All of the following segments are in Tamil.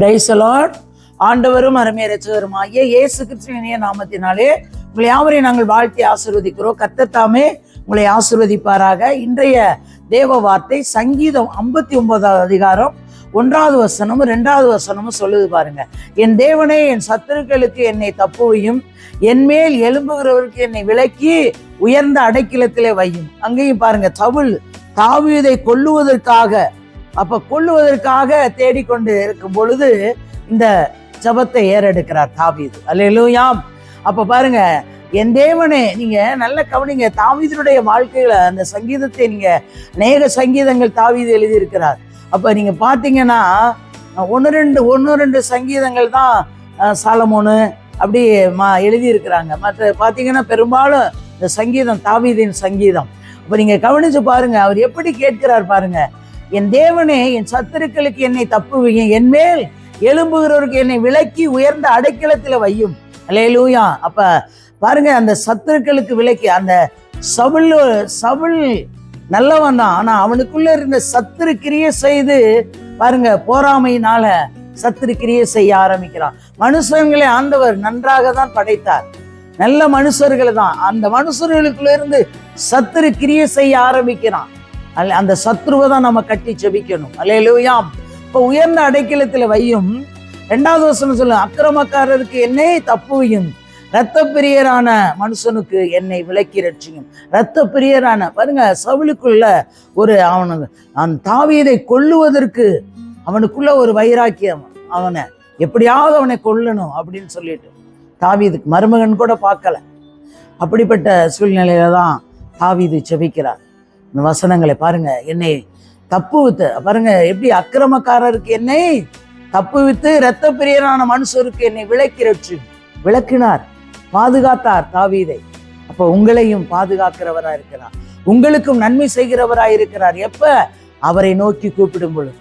பிரைசலாட் ஆண்டவரும் அருமைய ஆகிய இயேசு கிறிஸ்துவினிய நாமத்தினாலே உங்களை யாவரையும் நாங்கள் வாழ்த்தி ஆசிர்வதிக்கிறோம். கத்தத்தாமே உங்களை ஆசிர்வதிப்பாராக. இன்றைய தேவ வார்த்தை சங்கீதம் ஐம்பத்தி ஒன்பதாவது அதிகாரம் ஒன்றாவது வசனமும் ரெண்டாவது வசனமும் சொல்லுது பாருங்க. என் தேவனே என் சத்துருக்களுக்கு என்னை தப்புவையும் என் மேல் எழும்புகிறவருக்கு என்னை விலக்கி உயர்ந்த அடைக்கலத்திலே வையும். அங்கேயும் பாருங்க தவுள் தாவியதை கொல்லுவதற்காக அப்ப கொள்ளுவதற்காக தேடிக்கொண்டு இருக்கும் பொழுது இந்த ஜபத்தை ஏறெடுக்கிறார் தாவீது. அல்லேலூயாம் அப்ப பாருங்க என் தேவனே நீங்க நல்ல கவனிங்க தாவீதனுடைய வாழ்க்கையில அந்த சங்கீதத்தை நீங்க அநேக சங்கீதங்கள் தாவீது எழுதியிருக்கிறார். அப்ப நீங்க பாத்தீங்கன்னா ஒன்று ரெண்டு ஒன்று ரெண்டு சங்கீதங்கள் தான் சாலமோனு அப்படி மா எழுதியிருக்கிறாங்க. மற்ற பார்த்தீங்கன்னா பெரும்பாலும் இந்த சங்கீதம் தாவீதின் சங்கீதம். அப்போ நீங்கள் கவனிச்சு பாருங்க அவர் எப்படி கேட்கிறார் பாருங்க என் தேவனே என் சத்துருக்களுக்கு என்னை தப்புவீங்க என் மேல் எழும்புகிறவருக்கு என்னை விலக்கி உயர்ந்த அடைக்கலத்தில் வையும். அலையலூயா அப்ப பாருங்க அந்த சத்துருக்களுக்கு விலக்கி அந்த சவுள் சவுள் நல்லவன் தான். ஆனா அவனுக்குள்ள இருந்த சத்துரு கிரியை செய்து பாருங்க போராமையினால சத்துரு கிரியை செய்ய ஆரம்பிக்கிறான். மனுஷங்களை ஆண்டவர் நன்றாக தான் படைத்தார். நல்ல மனுஷர்கள் தான். அந்த மனுஷர்களுக்குள்ள இருந்து சத்துரு கிரியை செய்ய ஆரம்பிக்கிறான். அந்த சத்ருவை தான் நம்ம கட்டி செபிக்கணும் அல்லேலூயாம் இப்போ உயர்ந்த அடைக்கலத்துல வையும் ரெண்டாவது வசனம் சொல்லுங்க அக்கிரமக்காரருக்கு என்னை தப்புவையும் இரத்த பிரியரான மனுஷனுக்கு என்னை விலக்கி ரட்சியும். இரத்த பிரியரான பாருங்க சவுலுக்குள்ள ஒரு அவனுக்கு அந்த தாவீதை கொல்லுவதற்கு அவனுக்குள்ள ஒரு வைராக்கியம் அவனை எப்படியாவது அவனை கொல்லணும் அப்படின்னு சொல்லிட்டு. தாவீதுக்கு மருமகன் கூட பார்க்கல. அப்படிப்பட்ட சூழ்நிலையில தான் தாவிது செபிக்கிறார் இந்த வசனங்களை பாருங்க. என்னை தப்பு வித்து. பாருங்க எப்படி அக்கிரமக்காரருக்கு என்னை தப்பு வித்து இரத்த பிரியரான மனுஷருக்கு என்னை விளக்கி ரட்சி. விளக்கினார் பாதுகாத்தார் தாவீதை. அப்போ உங்களையும் பாதுகாக்கிறவராக இருக்கிறார். உங்களுக்கும் நன்மை செய்கிறவராக இருக்கிறார். எப்ப? அவரை நோக்கி கூப்பிடும் பொழுது.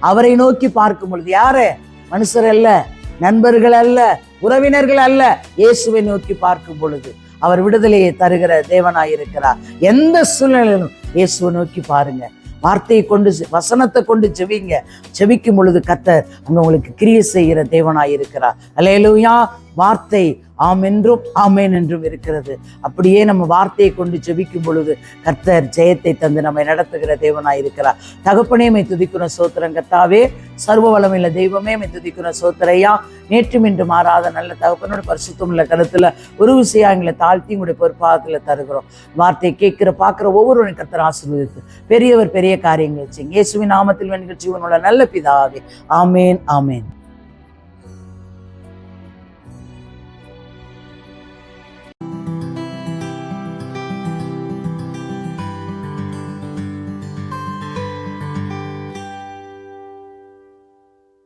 அவரை நோக்கி பார்க்கும் பொழுது. யாரு? மனுஷர் அல்ல நண்பர்கள் அல்ல உறவினர்கள் அல்ல. இயேசுவை நோக்கி பார்க்கும் பொழுது. அவர் விடுதலையை தருகிற தேவனாயிருக்கிறார். எந்த சூழ்நிலையிலும் இயேசுவை நோக்கி பாருங்க. வார்த்தையை கொண்டு செ- வசனத்தை கொண்டு செவிங்க செவிக்கும் பொழுது கத்தர் அங்க உங்களுக்கு கிரியை செய்கிற தேவனாயிருக்கிறார். இருக்கிறார் வார்த்தை ஆம் என்றும் ஆமேன் என்றும் இருக்கிறது. அப்படியே நம்ம வார்த்தையை கொண்டு செபிக்கும் பொழுது கர்த்தர் ஜெயத்தை தந்து நம்மை நடத்துகிற தேவனாய் இருக்கிறார். தகப்பனே மை துதிக்கிற சோத்திரம் கர்த்தாவே சர்வ வளமில்ல தெய்வமே மை துதிக்கிற சோத்திரையா நேற்றும் இன்று மாறாத நல்ல தகப்பனோட பரிசுத்தம் உள்ள கருத்துல ஒரு விஷயம் எங்களை தாழ்த்தி உங்களுடைய பொறுப்பாகத்தில் தருகிறோம். வார்த்தையை கேட்கிற பார்க்குற ஒவ்வொருவரும் கர்த்தர் ஆசீர்வதித்து பெரியவர் பெரிய காரியங்கள் செய்யுங்க. இயேசுவின் நாமத்தில் வெண்கள் ஜீவனுள்ள நல்ல பிதாவே. ஆமேன் ஆமேன்.